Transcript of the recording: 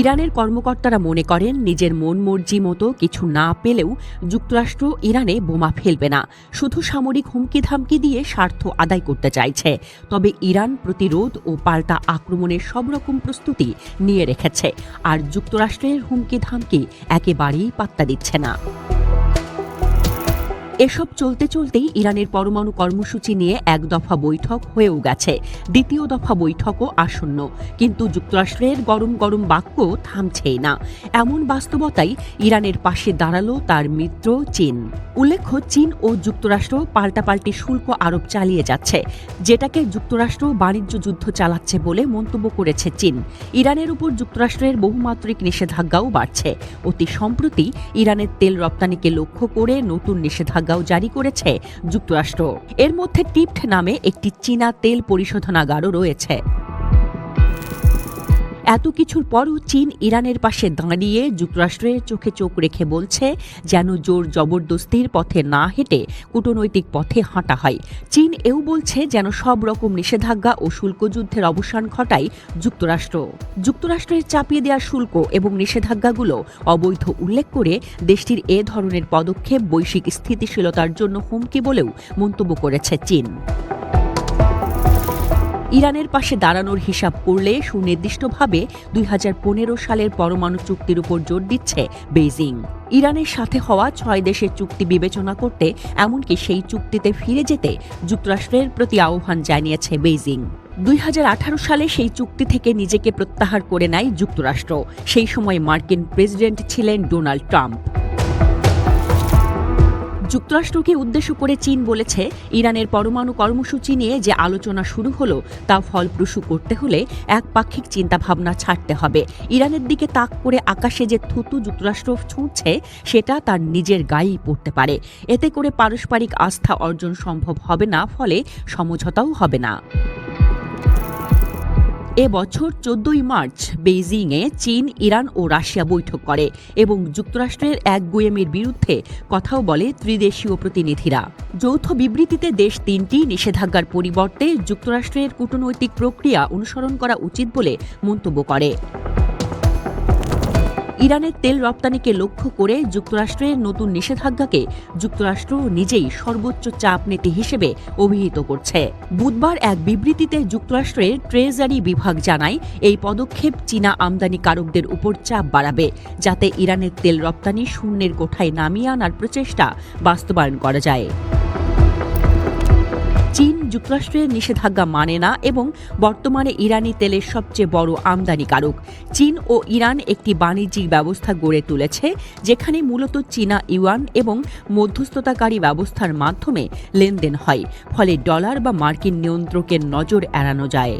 ইরানের কর্মকর্তারা মনে করেন নিজের মন মর্জি মতো কিছু না পেলেও যুক্তরাষ্ট্র ইরানে বোমা ফেলবে না, শুধু সামরিক হুমকি ধামকি দিয়ে স্বার্থ আদায় করতে চাইছে। তবে ইরান প্রতিরোধ ও পাল্টা আক্রমণের সব রকম প্রস্তুতি নিয়ে রেখেছে, আর যুক্তরাষ্ট্রের হুমকি ধামকি একেবারেই পাত্তা দিচ্ছে না। এসব চলতে চলতেই ইরানের পরমাণু কর্মসূচি নিয়ে এক দফা বৈঠক হয়েও গেছে। দ্বিতীয় দফা বৈঠকও আসন্ন। কিন্তু যুক্তরাষ্ট্রের গরম গরম বাক্য থামছেই না। এমন বাস্তবতাই ইরানের পাশে দাঁড়াল তার মিত্র চীন। উল্লেখ্য, চীন ও যুক্তরাষ্ট্র পাল্টাপাল্টি শুল্ক আরোপ চালিয়ে যাচ্ছে, যেটাকে যুক্তরাষ্ট্র বাণিজ্য যুদ্ধ চালাচ্ছে বলে মন্তব্য করেছে চীন। ইরানের উপর যুক্তরাষ্ট্রের বহুমাত্রিক নিষেধাজ্ঞাও বাড়ছে। অতি সম্প্রতি ইরানের তেল রপ্তানিকে লক্ষ্য করে নতুন নিষেধাজ্ঞাও জারি করেছে যুক্তরাষ্ট্র। এর মধ্যে টিপট নামে একটি চীনা তেল পরিশোধনাগারও রয়েছে। এত কিছুর পরও চীন ইরানের পাশে দাঁড়িয়ে যুক্তরাষ্ট্রের চোখে চোখ রেখে বলছে যেন জোর জবরদস্তির পথে না হেঁটে কূটনৈতিক পথে হাঁটা হয়। চীন এও বলছে যেন সব রকম নিষেধাজ্ঞা ও শুল্ক যুদ্ধের অবসান ঘটায় যুক্তরাষ্ট্র। যুক্তরাষ্ট্রের চাপিয়ে দেওয়া শুল্ক এবং নিষেধাজ্ঞাগুলো অবৈধ উল্লেখ করে দেশটির এ ধরনের পদক্ষেপ বৈশ্বিক স্থিতিশীলতার জন্য হুমকি বলেও মন্তব্য করেছে চীন। ইরানের পাশে দাঁড়ানোর হিসাব করলে সুনির্দিষ্টভাবে দুই হাজার পনেরো সালের পরমাণু চুক্তির উপর জোর দিচ্ছে বেইজিং। ইরানের সাথে হওয়া ছয় দেশের চুক্তি বিবেচনা করতে এমনকি সেই চুক্তিতে ফিরে যেতে যুক্তরাষ্ট্রের প্রতি আহ্বান জানিয়েছে বেইজিং। দুই হাজার আঠারো সালে সেই চুক্তি থেকে নিজেকে প্রত্যাহার করে নেয় যুক্তরাষ্ট্র। সেই সময় মার্কিন প্রেসিডেন্ট ছিলেন ডোনাল্ড ট্রাম্প। যুক্তরাষ্ট্রকে উদ্দেশ্য করে চীন বলেছে, ইরানের পরমাণু কর্মসূচি নিয়ে যে আলোচনা শুরু হলো, তা ফলপ্রসূ করতে হলে একপাক্ষিক চিন্তাভাবনা ছাড়তে হবে। ইরানের দিকে তাক করে আকাশে যে থুতু যুক্তরাষ্ট্র ছুঁড়ছে, সেটা তার নিজের গায়েই পড়তে পারে। এতে করে পারস্পরিক আস্থা অর্জন সম্ভব হবে না, ফলে সমঝোতাও হবে না। এ বছর চোদ্দই মার্চ বেইজিংয়ে চীন, ইরান ও রাশিয়া বৈঠক করে এবং যুক্তরাষ্ট্রের এক গুয়েমের বিরুদ্ধে কথাও বলে ত্রিদেশীয় প্রতিনিধিরা। যৌথ বিবৃতিতে দেশ তিনটি নিষেধাজ্ঞার পরিবর্তে যুক্তরাষ্ট্রের কূটনৈতিক প্রক্রিয়া অনুসরণ করা উচিত বলে মন্তব্য করে। ইরানের তেল রপ্তানিকে লক্ষ্য করে যুক্তরাষ্ট্রের নতুন নিষেধাজ্ঞাকে যুক্তরাষ্ট্র নিজেই সর্বোচ্চ চাপ নীতি হিসেবে অভিহিত করছে। বুধবার এক বিবৃতিতে যুক্তরাষ্ট্রের ট্রেজারি বিভাগ জানায়, এই পদক্ষেপ চীনা আমদানিকারকদের উপর চাপ বাড়াবে, যাতে ইরানের তেল রপ্তানি শূন্যের কোঠায় নামিয়ে আনার প্রচেষ্টা বাস্তবায়ন করা যায়। চীন যুক্তরাষ্ট্রের নিষেধাজ্ঞা মানে না এবং বর্তমানে ইরানি তেলের সবচেয়ে বড় আমদানিকারক। চীন ও ইরান একটি বাণিজ্যিক ব্যবস্থা গড়ে তুলেছে, যেখানে মূলত চীনা ইউয়ান এবং মধ্যস্থতাকারী ব্যবস্থার মাধ্যমে লেনদেন হয়, ফলে ডলার বা মার্কিন নিয়ন্ত্রকের নজর এড়ানো যায়।